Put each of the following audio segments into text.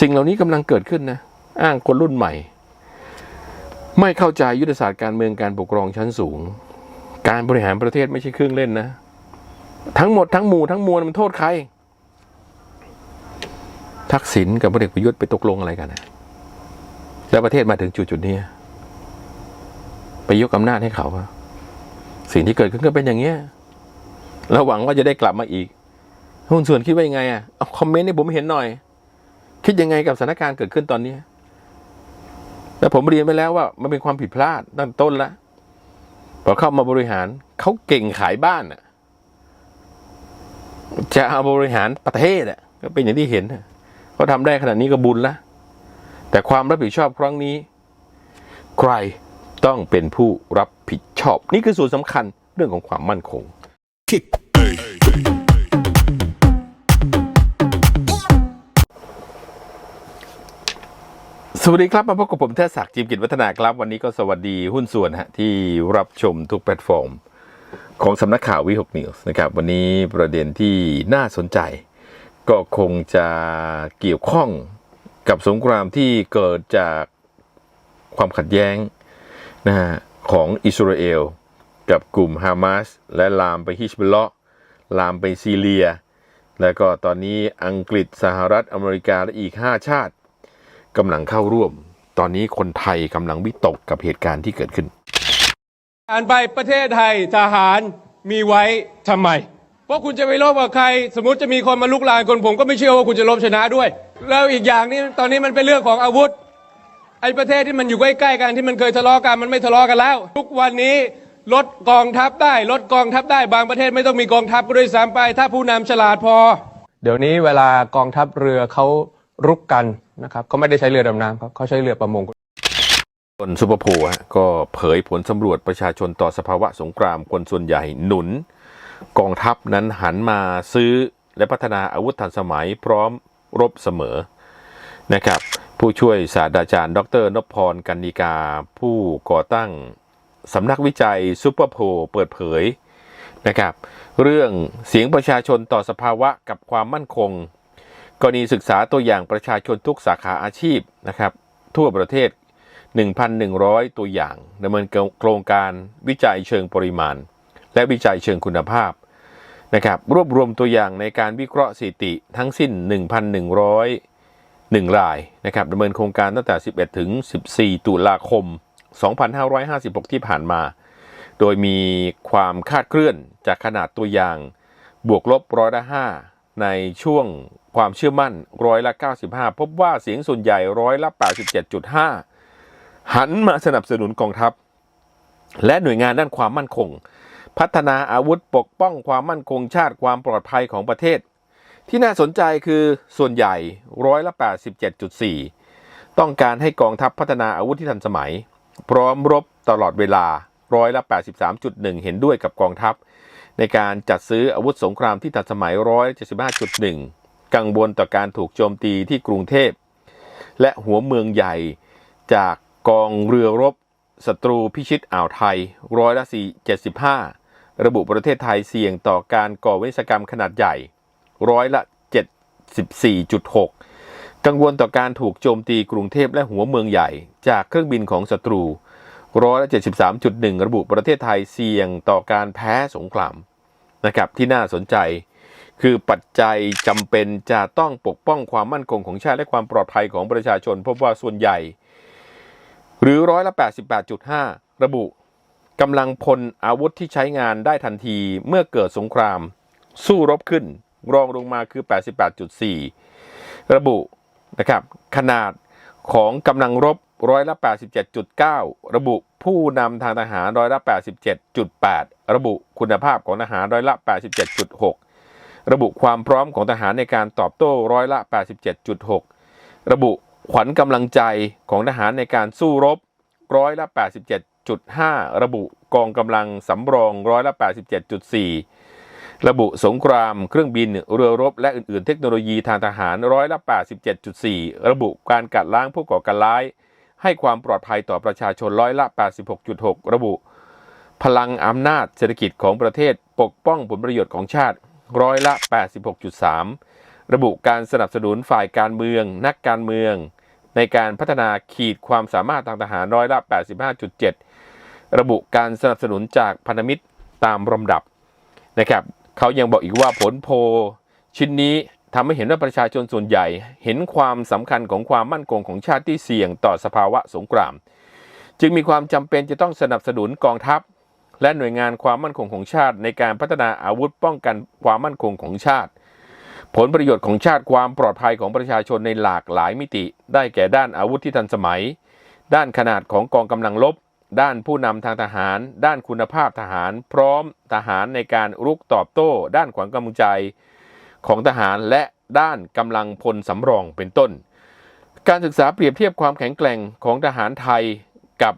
สิ่งเหล่านี้กำลังเกิดขึ้นนะอ้างคนรุ่นใหม่ ไม่เข้าใจยุทธศาสตร์การเมืองการปกครองชั้นสูง การบริหารประเทศไม่ใช่เครื่องเล่นนะ ทั้งหมดทั้งหมู่ทั้งมวลมันโทษใคร ทักษิณกับพลเอกประยุทธ์ไปตกลงอะไรกันนะแล้วประเทศมาถึงจุดจุดนี้ไปยกอำนาจให้เขาสิ่งที่เกิดขึ้นก็เป็นอย่างเงี้ยเราหวังว่าจะได้กลับมาอีกหุ้นส่วนคิดว่ายังไงอะเอาคอมเมนต์ให้ผมเห็นหน่อย คิดยังไงกับสถานการณ์เกิดขึ้นตอนนี้แต่ผมเรียนไปแล้วว่า มันเป็นความผิดพลาดตั้งต้นแล้วพอเข้ามาบริหารเขาเก่งขายบ้านอะ จะเอาบริหารประเทศอะ ก็เป็นอย่างที่เห็นเขาทำได้ขนาดนี้ก็บุญละแต่ความรับผิดชอบครั้งนี้ ใครต้องเป็นผู้รับผิดชอบ นี่คือส่วนสำคัญเรื่องของความมั่นคง kick. สวัสดีครับ มาพบกับผมเทศศักดิ์จิมกิจวัฒนาครับ วันนี้ก็สวัสดีหุ้นส่วนฮะที่รับชมทุกแพลตฟอร์ม ของสำนักข่าววิหกนิวส์นะครับ วันนี้ประเด็นที่น่าสนใจ ก็คงจะเกี่ยวข้องกับสงครามที่เกิดจากความขัดแย้งนะฮะของอิสราเอล กับกลุ่มฮามาสและลามไปฮิชบลเลาะห์ลามไปซีเรีย แล้วก็ตอนนี้อังกฤษสหรัฐอเมริกาและอีก 5 ชาติ กำลังเข้าร่วม ตอนนี้คนไทยกำลังวิตกกับเหตุการณ์ที่เกิดขึ้น อ่านไปประเทศไทยทหารมีไว้ทำไม เพราะคุณจะไปรบกับใคร สมมติจะมีคนมาลุกลานคนผมก็ไม่เชื่อว่าคุณจะลบชนะด้วย แล้วอีกอย่างนี้ตอนนี้มันเป็นเรื่องของอาวุธไอ้ประเทศที่มันอยู่ใกล้ๆกันที่มันเคยทะเลาะกันมันไม่ทะเลาะกันแล้ว ทุกวันนี้ลดกองทัพได้ลดกองทัพได้บางประเทศไม่ต้องมีกองทัพก็ด้วยซ้ำไป ถ้าผู้นำฉลาดพอ เดี๋ยวนี้เวลากองทัพเรือเขารุกกัน นะครับเขาไม่ได้ใช้เรือดำน้ำครับเขาใช้เรือประมงคนซุปเปอร์โพลก็เผยผลสำรวจประชาชนต่อสภาวะสงครามคนส่วนใหญ่หนุน กองทัพนั้นหันมาซื้อและพัฒนาอาวุธทันสมัยพร้อมรบเสมอนะครับ ผู้ช่วยศาสตราจารย์ ดรนพพรกันนิกา ผู้ก่อตั้งสำนักวิจัยซุปเปอร์โพลเปิดเผยนะครับ เรื่องเสียงประชาชนต่อสภาวะกับความมั่นคง กรณีศึกษาตัวอย่างประชาชนทุกสาขาอาชีพนะครับ ทั่วประเทศ 1,100 ตัวอย่างดำเนินโครงการวิจัยเชิงปริมาณ และวิจัยเชิงคุณภาพนะครับ รวบรวมตัวอย่างในการวิเคราะห์สถิติทั้งสิ้น 1,101 รายนะครับดำเนินโครงการตั้งแต่ 11 ถึง 14 ตุลาคม 2556 ที่ผ่านมา โดยมีความคาดเคลื่อนจากขนาดตัวอย่าง บวกลบร้อยละ5 ในช่วงความเชื่อมั่นร้อยละ 95 พบว่าเสียงส่วนใหญ่ร้อยละ 87.5 หันมาสนับสนุนกองทัพ และหน่วยงานด้านความมั่นคง พัฒนาอาวุธปกป้องความมั่นคงชาติความปลอดภัยของประเทศ ที่น่าสนใจคือส่วนใหญ่ร้อยละ 87.4 ต้องการให้กองทัพพัฒนาอาวุธที่ทันสมัย พร้อมรบตลอดเวลาร้อยละ 83.1 เห็นด้วยกับกองทัพ ในการจัดซื้ออาวุธสงครามที่ทันสมัยร้อย75.1กังวลต่อการถูกโจมตีที่กรุงเทพ และหัวเมืองใหญ่จากกองเรือรบศัตรูพิชิตอ่าวไทยร้อยละ475ระบุประเทศไทยเสี่ยงต่อการก่อวิศกรรมขนาดใหญ่ร้อยละ 74.6 กังวลต่อการถูกโจมตีกรุงเทพและหัวเมืองใหญ่ จากเครื่องบินของศัตรู ร้อยละ73.1 ระบุประเทศไทยเสี่ยงต่อการแพ้สงครามนะครับที่น่าสนใจคือปัจจัยจำเป็นจะต้องปกป้องความมั่นคงของชาติและความปลอดภัยของประชาชน พบว่าส่วนใหญ่ หรือร้อยละ88.5 ระบุกำลังพลอาวุธที่ใช้งานได้ทันทีเมื่อเกิดสงคราม สู้รบขึ้น รองลงมาคือ 88.4 ระบุนะครับขนาดของกำลังรบร้อยละ87.9 ระบุ ผู้นำทางทหารร้อยละ 87.8 ระบุคุณภาพของทหารร้อยละ 87.6 ระบุความพร้อมของทหารในการตอบโต้ร้อยละ 87.6 ระบุขวัญกำลังใจของทหารในการสู้รบร้อยละ 87.5 ระบุกองกำลังสำรองร้อยละ 87.4 ระบุสงครามเครื่องบินเรือรบ และอื่น ๆ เทคโนโลยีทางทหารร้อยละ 87.4 ระบุการกัดล้างผู้ก่อการร้าย ให้ความปลอดภัยต่อประชาชนร้อยละ 86.6 ระบุ พลังอำนาจเศรษฐกิจของประเทศปกป้องผลประโยชน์ของชาติร้อยละ 86.3 ระบุการสนับสนุนฝ่ายการเมือง นักการเมือง ในการพัฒนาขีดความสามารถทางทหารร้อยละ 85.7 ระบุการสนับสนุนจากพันธมิตรตามลำดับนะครับเขายังบอกอีกว่าผลโพชิ้นนี้ ทำให้เห็นว่าประชาชนส่วนใหญ่ เห็นความสำคัญของความมั่นคงของชาติที่เสี่ยงต่อสภาวะสงคราม จึงมีความจำเป็นจะต้องสนับสนุนกองทัพ และหน่วยงานความมั่นคงของชาติ ในการพัฒนาอาวุธป้องกันความมั่นคงของชาติ ผลประโยชน์ของชาติความปลอดภัยของประชาชนในหลากหลายมิติ ได้แก่ด้านอาวุธที่ทันสมัย ด้านขนาดของกองกำลังรบด้านผู้นำทางทหาร ด้านคุณภาพทหาร พร้อมทหารในการรุกตอบโต้ ด้านขวัญกำลังใจ ของทหารและด้านกำลังพลสำรองเป็นต้น การศึกษาเปรียบเทียบความแข็งแกร่งของทหารไทยกับ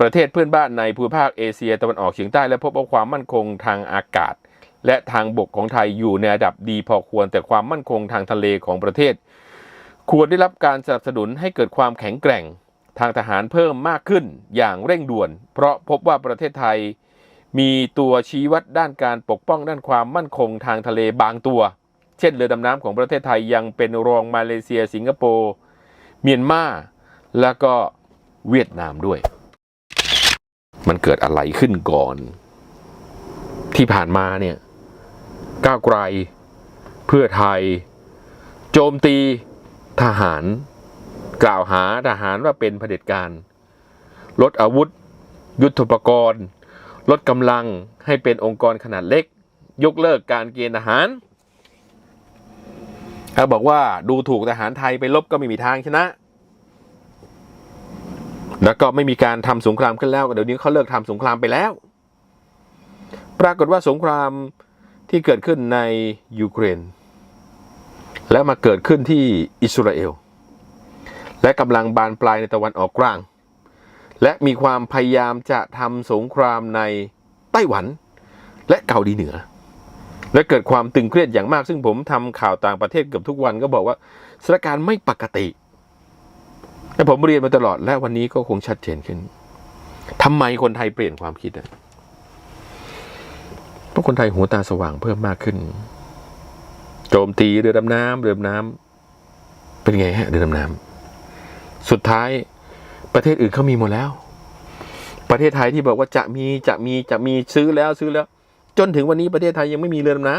ประเทศเพื่อนบ้านในภูมิภาคเอเชียตะวันออกเฉียงใต้และพบว่าความมั่นคงทางอากาศ และทางบกของไทยอยู่ในระดับดีพอควร แต่ความมั่นคงทางทะเลของประเทศ ควรได้รับการสนับสนุนให้เกิดความแข็งแกร่งทางทหารเพิ่มมากขึ้นอย่างเร่งด่วน เพราะพบว่าประเทศไทยมีตัวชี้วัดด้านการปกป้องด้านความมั่นคงทางทะเลบางตัว เช่นเรือดำน้ำของประเทศไทยยังเป็นรองมาเลเซีย สิงคโปร์เมียนมาแล้วก็เวียดนามด้วย มันเกิดอะไรขึ้นก่อน ที่ผ่านมาเนี่ยก้าวไกล เพื่อไทย โจมตีทหาร กล่าวหาทหารว่าเป็นเผด็จการลดอาวุธ ยุทธปกรณ์ ลดกำลังให้เป็นองค์กรขนาดเล็ก ยกเลิกการเกณฑ์ทหาร เขาบอกว่าดูถูกทหารไทยไปลบก็ไม่มีทางชนะ แล้วก็ไม่มีการทำสงครามขึ้นแล้วเดี๋ยวนี้เขาเลิกทำสงครามไปแล้ว ปรากฏว่าสงครามที่เกิดขึ้นในยูเครน และมาเกิดขึ้นที่อิสราเอล และกำลังบานปลายในตะวันออกกลาง และมีความพยายามจะทำสงครามในไต้หวันและเกาหลีเหนือ และเกิดความตึงเครียดอย่างมาก ซึ่งผมทำข่าวต่างประเทศเกือบทุกวันก็บอกว่าสถานการณ์ไม่ปกติและผมเรียนมาตลอดและวันนี้ก็คงชัดเจนขึ้นทำไมคนไทยเปลี่ยนความคิดอะเพราะคนไทยหัวตาสว่างเพิ่มมากขึ้น โจมตีเรือดำน้ำเรือดำน้ำเป็นไงฮะเรือดำน้ำสุดท้ายประเทศอื่นเขามีหมดแล้ว ประเทศไทยที่บอกว่าจะมีจะมีจะมีซื้อแล้วซื้อแล้ว จนถึงวันนี้ประเทศไทยยังไม่มีเรือดำน้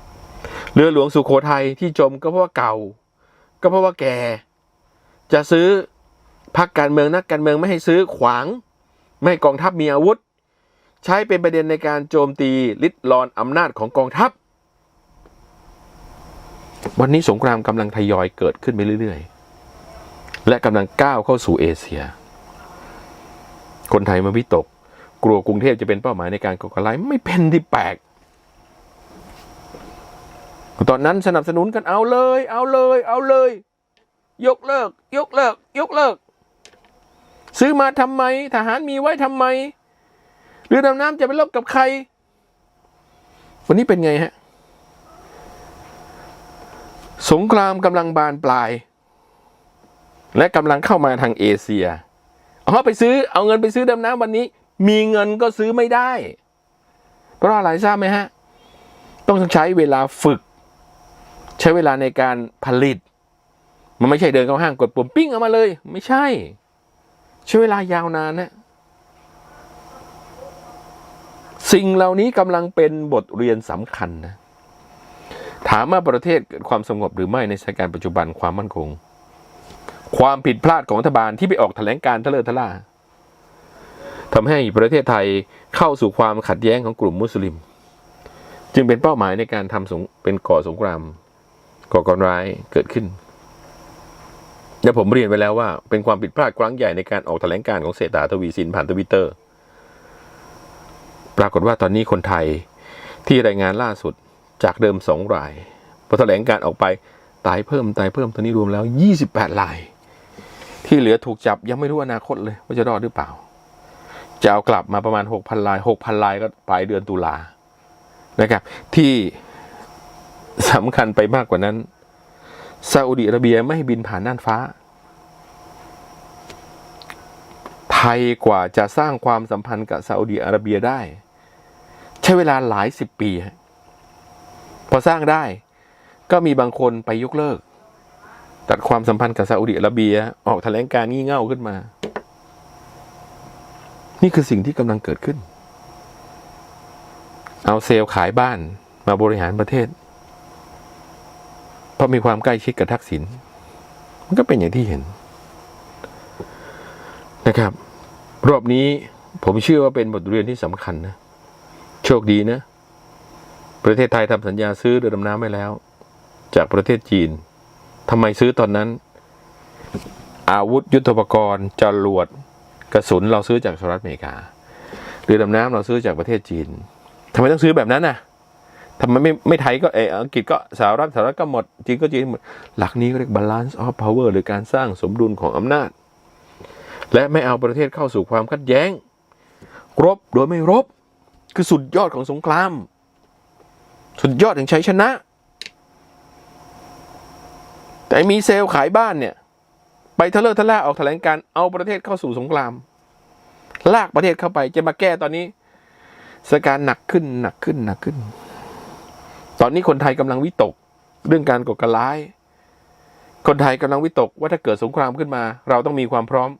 ำเรือหลวงสุโขทัยที่จมก็เพราะว่าเก่า ก็เพราะว่าแก่ จะซื้อพักการเมืองนักการเมืองไม่ให้ซื้อขวาง ไม่ให้กองทัพมีอาวุธ ใช้เป็นประเด็นในการโจมตีลิดรอนอำนาจของกองทัพ วันนี้สงครามกำลังทยอยเกิดขึ้นไปเรื่อย ๆ และกำลังก้าวเข้าสู่เอเชีย คนไทยมาวิตก กลัวกรุงเทพจะเป็นเป้าหมายในการก่อการร้ายไม่เป็นที่แปลกตอนนั้นสนับสนุนกันเอาเลย เอาเลย เอาเลย ยกเลิก ยกเลิก ยกเลิก ซื้อมาทำไม ทหารมีไว้ทำไมเรือดำน้ำจะไปรบกับใคร วันนี้เป็นไงฮะ สงครามกำลังบานปลาย และกำลังเข้ามาทางเอเชียเอาไปซื้อเอาเงินไปซื้อดำน้ำวันนี้ มีเงินก็ซื้อไม่ได้ เพราะอะไรทราบไหมฮะ ต้องใช้เวลาฝึก ใช้เวลาในการผลิต มันไม่ใช่เดินเข้าห้างกดปุ่มปิ้งเอามาเลย ไม่ใช่ ใช้เวลายาวนานนะสิ่งเหล่านี้กำลังเป็นบทเรียนสำคัญนะ ถามว่าประเทศเกิดความสงบหรือไม่ในสถานการณ์ปัจจุบันความมั่นคง ความผิดพลาดของรัฐบาลที่ไปออกแถลงการทะเลอะทะล่า ทำให้ประเทศไทยเข้าสู่ความขัดแย้งของกลุ่มมุสลิม จึงเป็นเป้าหมายในการทำสงเป็นก่อสงครามก่อการร้ายเกิดขึ้นและผมเรียนไปแล้วว่าเป็นความผิดพลาดครั้งใหญ่ในการออกแถลงการของเศรษฐาทวีสินผ่านทวิตเตอร์ ปรากฏว่าตอนนี้คนไทยที่รายงานล่าสุดจากเดิมสองรายพอแถลงการออกไปตายเพิ่มตายเพิ่มตอนนี้รวมแล้ว 28ราย ที่เหลือถูกจับยังไม่รู้อนาคตเลยว่าจะรอดหรือเปล่า จะเอากลับมาประมาณ 6,000 ลาย 6,000 ลายก็ปลายเดือนตุลานะครับ ที่สำคัญไปมากกว่านั้นซาอุดิอาระเบียไม่ให้บินผ่านน่านฟ้า ไทยกว่าจะสร้างความสัมพันธ์กับซาอุดิอาระเบียได้ ใช้เวลาหลายสิบปี พอสร้างได้ก็มีบางคนไปยกเลิก ตัดความสัมพันธ์กับซาอุดิอาระเบีย ออกแถลงการงี่เง่าขึ้นมา นี่คือสิ่งที่กำลังเกิดขึ้น เอาเซลล์ขายบ้านมาบริหารประเทศ เพราะมีความใกล้ชิดกับทักษิณมันก็เป็นอย่างที่เห็นนะครับ รอบนี้ผมเชื่อว่าเป็นบทเรียนที่สำคัญนะ โชคดีนะ ประเทศไทยทำสัญญาซื้อเรือดำน้ำไว้แล้ว จากประเทศจีนทำไมซื้อตอนนั้น อาวุธยุทโธปกรณ์จรวด กระสุนเราซื้อจากสหรัฐอเมริกาเรือดำน้ำเราซื้อจากประเทศจีนทำไมต้องซื้อแบบนั้นน่ะทำไมไม่ไม่ไทยก็เอออังกฤษก็สหรัฐสหรัฐก็หมด จีนก็จีนหมด หลักนี้เรียก balance of power หรือการสร้างสมดุลของอำนาจ และไม่เอาประเทศเข้าสู่ความขัดแย้ง รบโดยไม่รบ คือสุดยอดของสงคราม สุดยอดแห่งชัยชนะ แต่มีเซลล์ขายบ้านเนี่ย ไปทะเลาะทะล่าออกแถลงการ์เอาประเทศเข้าสู่สงคราม ลากประเทศเข้าไปจะมาแก้ตอนนี้สถานการณ์หนักขึ้นหนักขึ้นหนักขึ้น ตอนนี้คนไทยกำลังวิตก เรื่องการก่อการร้าย คนไทยกำลังวิตกว่าถ้าเกิดสงครามขึ้นมา เราต้องมีความพร้อม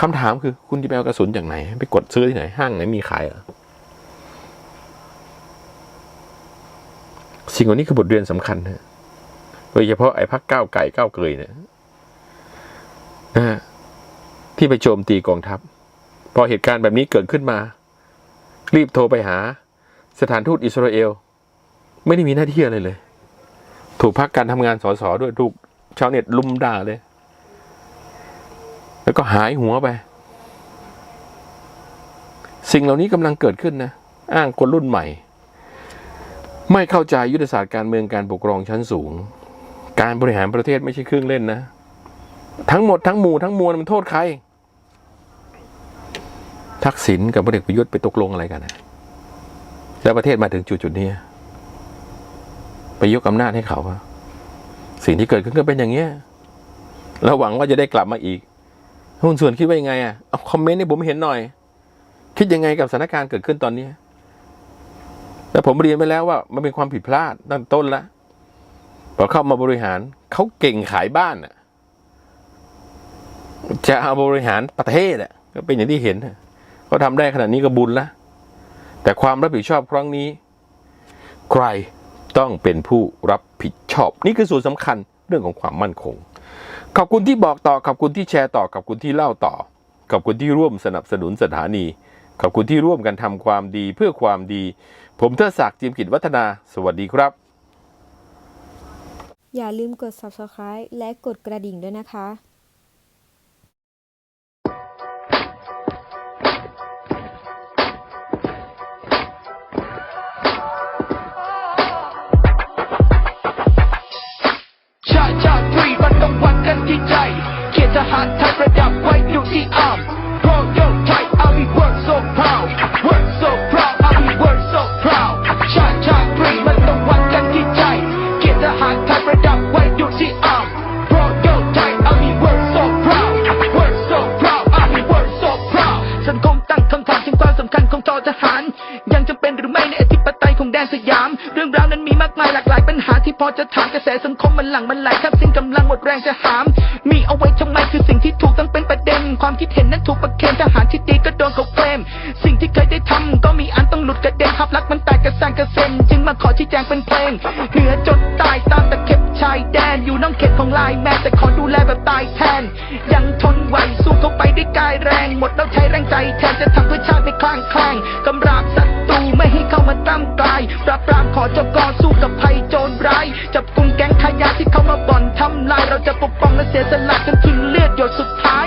คำถามคือคุณจะไปเอากระสุนจากไหน ไปกดซื้อที่ไหนห้างไหนมีขายเหรอสิ่งเหล่านี้คือบทเรียนสำคัญนะโดยเฉพาะไอ้พักก้าวไก่ก้าวเกยเนี่ย ที่ไปโจมตีกองทัพ พอเหตุการณ์แบบนี้เกิดขึ้นมา รีบโทรไปหา สถานทูตอิสราเอล ไม่ได้มีหน้าที่อะไรเลย ถูกพักการทำงานสสด้วยถูกชาวเน็ตลุมด่าเลย แล้วก็หายหัวไป สิ่งเหล่านี้กำลังเกิดขึ้นนะ อ้างคนรุ่นใหม่ ไม่เข้าใจยุทธศาสตร์การเมืองการปกครองชั้นสูง การบริหารประเทศไม่ใช่เครื่องเล่นนะ ทั้งหมดทั้งหมู่ทั้งมวลมันโทษใคร ทักษิณกับพลเอกประยุทธ์ไปตกลงอะไรกันนะแล้วประเทศมาถึงจุดจุดนี้ไปยกอำนาจให้เขาอะสิ่งที่เกิดขึ้นก็เป็นอย่างเงี้ยเราหวังว่าจะได้กลับมาอีกหุ้นส่วนคิดว่ายังไงอะเอาคอมเมนต์ให้ผมเห็นหน่อย คิดยังไงกับสถานการณ์เกิดขึ้นตอนนี้แล้วผมเรียนไปแล้วว่า มันเป็นความผิดพลาดตั้งต้นละพอเข้ามาบริหารเขาเก่งขายบ้านอะ จะเอาบริหารประเทศอะก็เป็นอย่างที่เห็นน่ะเขาทำได้ขนาดนี้ก็บุญละแต่ความรับผิดชอบครั้งนี้ ใครต้องเป็นผู้รับผิดชอบ นี่คือส่วนสำคัญเรื่องของความมั่นคง ขอบคุณที่บอกต่อ ขอบคุณที่แชร์ต่อ ขอบคุณที่เล่าต่อ ขอบคุณที่ร่วมสนับสนุนสถานี ขอบคุณที่ร่วมกันทำความดีเพื่อความดี ผมเทดศักดิ์จิมกิจวัฒนา สวัสดีครับ อย่าลืมกด subscribe และกดกระดิ่งด้วยนะคะ จะถามกระแสสังคมมันหลังมันไหลแทบสิ้นกำลังหมดแรงจะหาม มีเอาไว้ทำไมคือสิ่งที่ถูกต้องเป็นประเด็น ความคิดเห็นนั้นถูกประเคนทหารที่ดีก็โดนเขาเฟรมสิ่งที่เคยได้ทำก็มีอันต้องหลุดกระเด็นภาพลักษณ์มันแตกกระสังกระเซ็นจึงมาขอชี้แจงเป็นเพลง เหนือจดใต้ตามตะเข็บชายแดนอยู่น้องเขตของลายแม่แต่ขอดูแลแบบตายแทน ยังทนไหวสู้เข้าไปด้วยกายแรงหมดแล้วใช้แรงใจแทนจะทำเพื่อชาติไม่คลางแคลงกำราบศัตรูไม่ให้เข้ามาตั้มกลายปราบปรามขอจกอสู้กับภัย โจรร้ายจับกลุ่มแก๊งขายาที่เข้ามาบ่อนทำลาย เราจะปกป้องและเสียสละจนถึงเลือดหยดสุดท้าย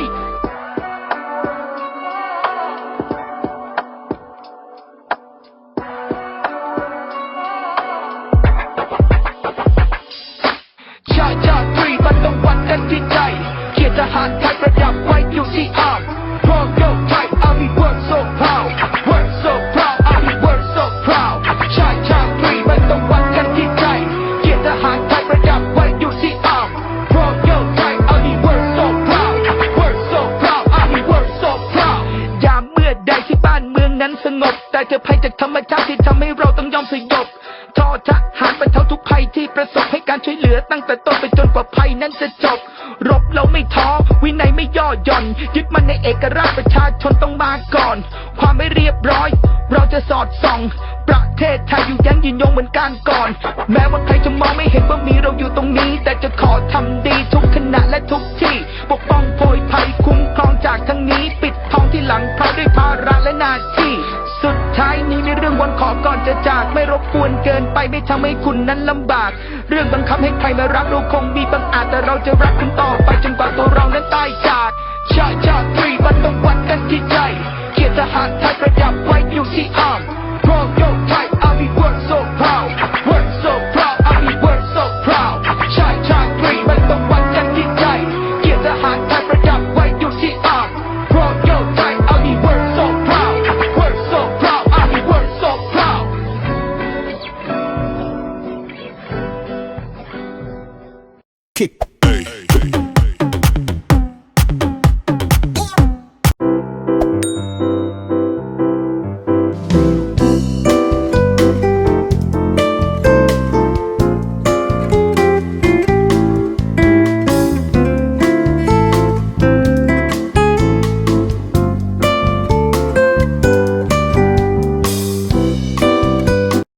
ภัยจากธรรมชาติที่ทำให้เราต้องยอมสยบทอทหารบรรเทาทุกภัยที่ประสบให้การช่วยเหลือตั้งแต่ต้นไปจนกว่าภัยนั้นจะจบ รบเราไม่ท้อวินัยไม่ย่อหย่อน ยึดมันในเอกราชประชาชนต้องมาก่อน ความไม่เรียบร้อย เราจะสอดส่อง ประเทศไทยอยู่ยั้งยืนยงเหมือนการก่อน แม้ว่าใครจะมองไม่เห็นว่ามีเราอยู่ตรงนี้ แต่จะขอทำดีทุกขณะและทุกที่ ปกป้องโพยภัยคุ้มครองจากทั้งนี้ ปิดทองที่หลังพระด้วยภาระและหน้าที่ ท้ายนี้มีเรื่องวันขอก่อนจะจากไม่รบกวนเกินไปไม่ทำให้คุณนั้นลำบาก เรื่องบังคับให้ใครมารักเราคงมีบางอาจแต่เราจะรักคุณต่อไปจนกว่าตัวเรานั้นตายจากชาชาตรีบันต้องวัดกันที่ใจ เกียรติทหารไทยประดับไว้อยู่ที่อ้อมพร้อมยกใ type I'll be worth so proud kick.